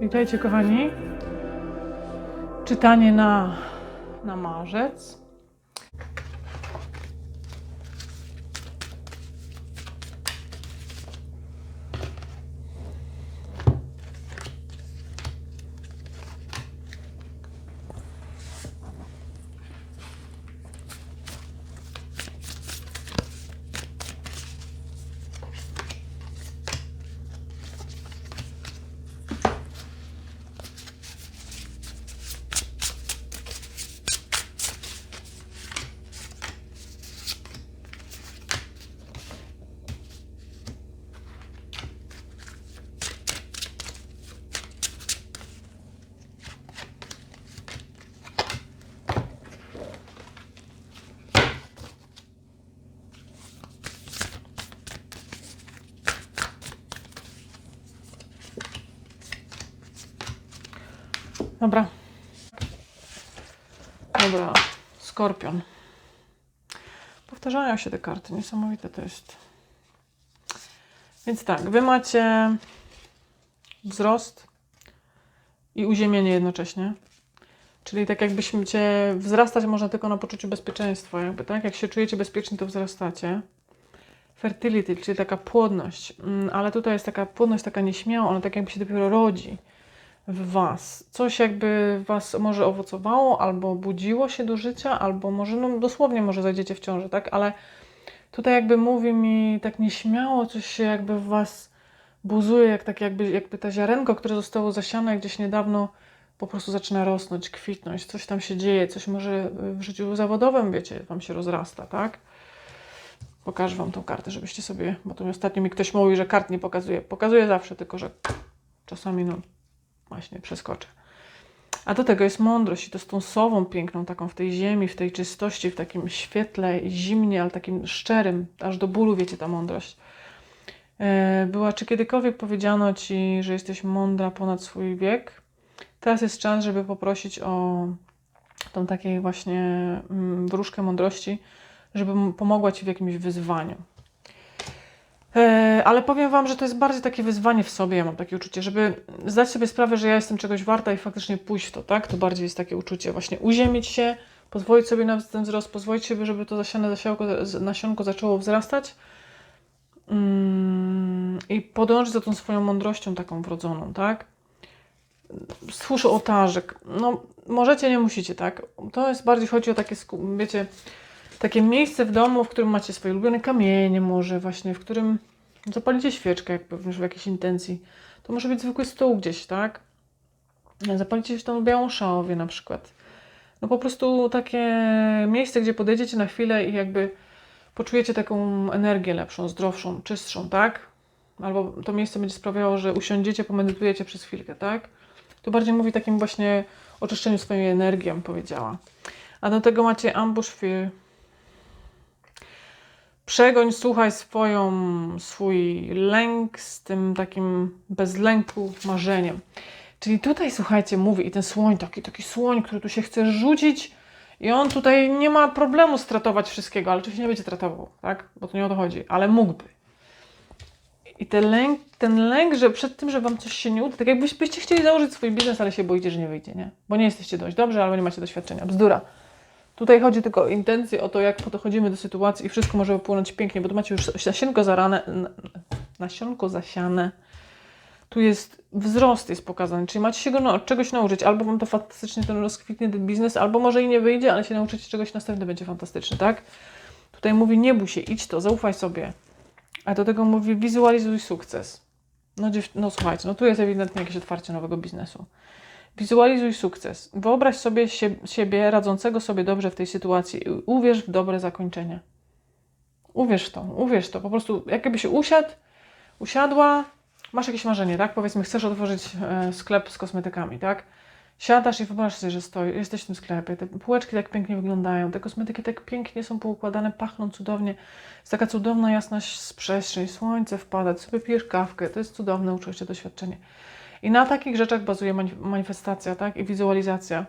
Witajcie kochani. Czytanie na, na marzec. Dobra. Dobra, skorpion. Powtarzają się te karty, niesamowite to jest. Więc tak, wy macie wzrost i uziemienie jednocześnie. Czyli tak jakbyśmy cię wzrastać można tylko na poczuciu bezpieczeństwa, jakby tak? Jak się czujecie bezpiecznie, to wzrastacie. Fertility, czyli taka płodność, Mm, ale tutaj jest taka płodność taka nieśmiała, ona tak jakby się dopiero rodzi w Was. Coś jakby Was może owocowało, albo budziło się do życia, albo może, no dosłownie może zajdziecie w ciążę, tak? Ale tutaj jakby mówi mi tak nieśmiało, coś się jakby w Was buzuje, jak tak jakby, jakby to ziarenko, które zostało zasiane gdzieś niedawno, po prostu zaczyna rosnąć, kwitnąć, coś tam się dzieje, coś może w życiu zawodowym, wiecie, Wam się rozrasta, tak? Pokażę Wam tą kartę, żebyście sobie, bo mi ostatnio mi ktoś mówi, że kart nie pokazuje. Pokazuje zawsze, tylko że czasami no właśnie przeskoczę. A do tego jest mądrość i to z tą sową piękną, taką w tej ziemi, w tej czystości, w takim świetle, zimnie, ale takim szczerym, aż do bólu, wiecie, ta mądrość. E, Była, czy kiedykolwiek powiedziano Ci, że jesteś mądra ponad swój wiek? Teraz jest czas, żeby poprosić o tą takiej właśnie mm, wróżkę mądrości, żeby pomogła Ci w jakimś wyzwaniu. Ale powiem Wam, że to jest bardziej takie wyzwanie w sobie, ja mam takie uczucie, żeby zdać sobie sprawę, że ja jestem czegoś warta i faktycznie pójść w to, tak? To bardziej jest takie uczucie, właśnie uziemić się, pozwolić sobie na ten wzrost, pozwolić sobie, żeby to zasiane zasiałko, nasionko zaczęło wzrastać mm, i podążyć za tą swoją mądrością taką wrodzoną, tak? Stwórz ołtarzek. No, możecie, nie musicie, tak? To jest bardziej chodzi o takie, wiecie, takie miejsce w domu, w którym macie swoje ulubione kamienie może właśnie, w którym zapalicie świeczkę jakby w w jakiejś intencji. To może być zwykły stół gdzieś, tak? Zapalicie się tą białą szałwię na przykład. No po prostu takie miejsce, gdzie podejdziecie na chwilę i jakby poczujecie taką energię lepszą, zdrowszą, czystszą, tak? Albo to miejsce będzie sprawiało, że usiądziecie, pomedytujecie przez chwilkę, tak? To bardziej mówi takim właśnie oczyszczeniu swojej energii, bym powiedziała. A do tego macie ambush fear, Przegoń, słuchaj swoją, swój lęk z tym takim bez lęku marzeniem. Czyli tutaj, słuchajcie, mówi i ten słoń, taki, taki słoń, który tu się chce rzucić i on tutaj nie ma problemu stratować wszystkiego, ale oczywiście nie będzie tratował, tak? Bo to nie o to chodzi, ale mógłby. I ten lęk, ten lęk, że przed tym, że wam coś się nie uda, tak jakbyście chcieli założyć swój biznes, ale się boicie, że nie wyjdzie, nie? Bo nie jesteście dość dobrze, albo nie macie doświadczenia. Bzdura. Tutaj chodzi tylko o intencję, o to, jak podchodzimy do sytuacji i wszystko może wypłynąć pięknie, bo tu macie już nasienko zarane, nasionko zasiane. Tu jest wzrost jest pokazany, czyli macie się go na, czegoś nauczyć. Albo wam to fantastycznie ten rozkwitnie ten biznes, albo może i nie wyjdzie, ale się nauczycie czegoś następne będzie fantastyczne, tak? Tutaj mówi, nie bój się, idź to, zaufaj sobie. A do tego mówi, wizualizuj sukces. No, no słuchajcie, no tu jest ewidentnie jakieś otwarcie nowego biznesu. Wizualizuj sukces. Wyobraź sobie sie, siebie radzącego sobie dobrze w tej sytuacji uwierz w dobre zakończenie. Uwierz w to, uwierz w to. Po prostu jakbyś usiadł, usiadła, masz jakieś marzenie, tak? Powiedzmy, chcesz otworzyć e, sklep z kosmetykami, tak? Siadasz i wyobraź sobie, że stoi, jesteś w tym sklepie, te półeczki tak pięknie wyglądają, te kosmetyki tak pięknie są poukładane, pachną cudownie. Jest taka cudowna jasność z przestrzeń, słońce wpada, sobie pijesz kawkę, to jest cudowne uczucie, doświadczenie. I na takich rzeczach bazuje manif- manifestacja, tak? I wizualizacja.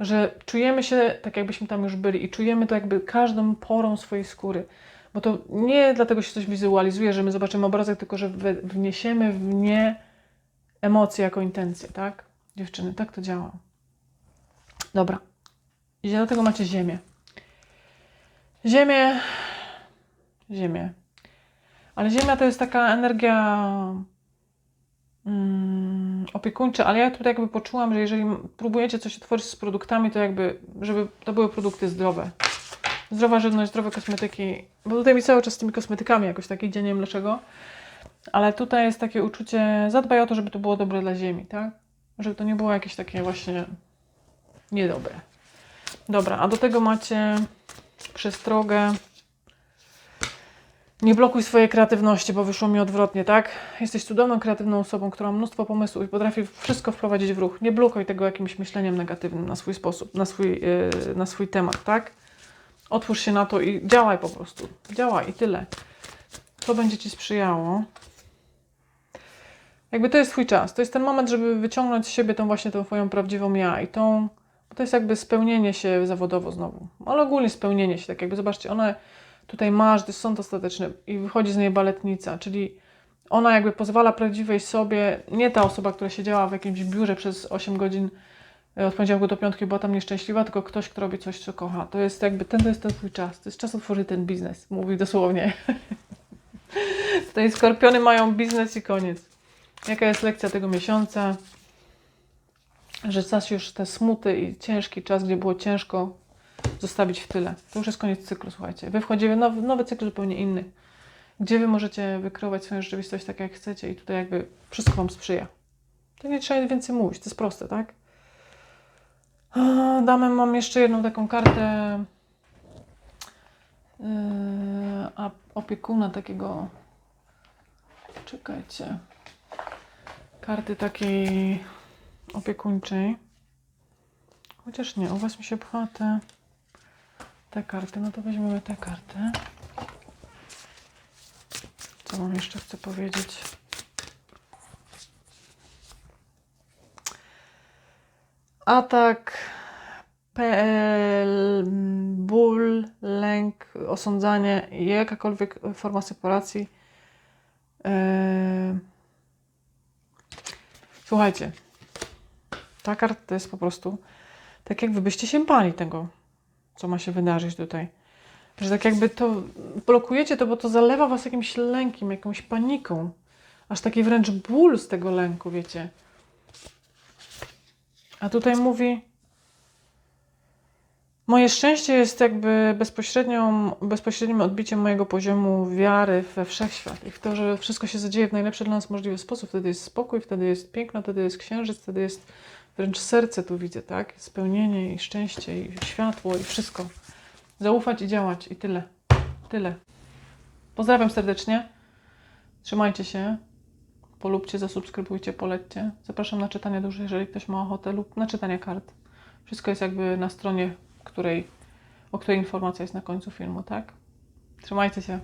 Że czujemy się tak, jakbyśmy tam już byli i czujemy to jakby każdą porą swojej skóry. Bo to nie dlatego się coś wizualizuje, że my zobaczymy obrazek, tylko że wniesiemy w nie emocje jako intencje, tak? Dziewczyny, tak to działa. Dobra. I do tego macie ziemię. Ziemię. Ziemię. Ale ziemia to jest taka energia mm, opiekuńcza, ale ja tutaj jakby poczułam, że jeżeli próbujecie coś otworzyć z produktami, to jakby, żeby to były produkty zdrowe. Zdrowa żywność, zdrowe kosmetyki. Bo tutaj mi cały czas z tymi kosmetykami jakoś tak idzie, nie wiem dlaczego. Ale tutaj jest takie uczucie, zadbaj o to, żeby to było dobre dla ziemi, tak? Żeby to nie było jakieś takie właśnie niedobre. Dobra, a do tego macie przestrogę. Nie blokuj swojej kreatywności, bo wyszło mi odwrotnie, tak? Jesteś cudowną, kreatywną osobą, która ma mnóstwo pomysłów i potrafi wszystko wprowadzić w ruch. Nie blokuj tego jakimś myśleniem negatywnym na swój sposób, na swój, yy, na swój temat, tak? Otwórz się na to i działaj po prostu. Działaj i tyle. To będzie Ci sprzyjało. Jakby to jest Twój czas. To jest ten moment, żeby wyciągnąć z siebie tą właśnie tą Twoją prawdziwą ja i tą, bo to jest jakby spełnienie się zawodowo znowu. Ale ogólnie spełnienie się, tak jakby zobaczcie, one tutaj masz, sąd ostateczny i wychodzi z niej baletnica, czyli ona jakby pozwala prawdziwej sobie, nie ta osoba, która siedziała w jakimś biurze przez 8 godzin e, od poniedziałku do piątki była tam nieszczęśliwa, tylko ktoś, kto robi coś, co kocha. To jest jakby, ten to jest ten twój czas. To jest czas otworzyć ten biznes, mówi dosłownie. Tutaj skorpiony mają biznes i koniec. Jaka jest lekcja tego miesiąca? Że czas już te smuty i ciężki czas, gdzie było ciężko, zostawić w tyle. To już jest koniec cyklu, słuchajcie. Wy wchodzicie w nowy, nowy cykl zupełnie inny, gdzie wy możecie wykreować swoją rzeczywistość tak, jak chcecie i tutaj jakby wszystko wam sprzyja. To nie trzeba więcej mówić, to jest proste, tak? A, Damy, mam jeszcze jedną taką kartę yy, a opiekuna takiego czekajcie karty takiej opiekuńczej chociaż nie, u Was mi się pcha te te karty, no to weźmiemy te karty co Wam jeszcze chcę powiedzieć? Atak PL, ból, lęk, osądzanie jakakolwiek forma separacji. Yy... Słuchajcie, ta karta to jest po prostu tak, jakby byście się bali tego, co ma się wydarzyć tutaj. Że tak jakby to blokujecie to, bo to zalewa was jakimś lękiem, jakąś paniką. Aż taki wręcz ból z tego lęku, wiecie. A tutaj mówi, Moje szczęście jest jakby bezpośrednią, bezpośrednim odbiciem mojego poziomu wiary we wszechświat i w to, że wszystko się zadzieje w najlepszy dla nas możliwy sposób. Wtedy jest spokój, wtedy jest piękno, wtedy jest księżyc, wtedy jest wręcz serce tu widzę, tak? Spełnienie i szczęście i światło i wszystko. Zaufać i działać i tyle. Tyle. Pozdrawiam serdecznie. Trzymajcie się. Polubcie, zasubskrybujcie, polećcie. Zapraszam na czytanie duży, jeżeli ktoś ma ochotę lub na czytanie kart. Wszystko jest jakby na stronie której, o której informacja jest na końcu filmu, tak? Trzymajcie się.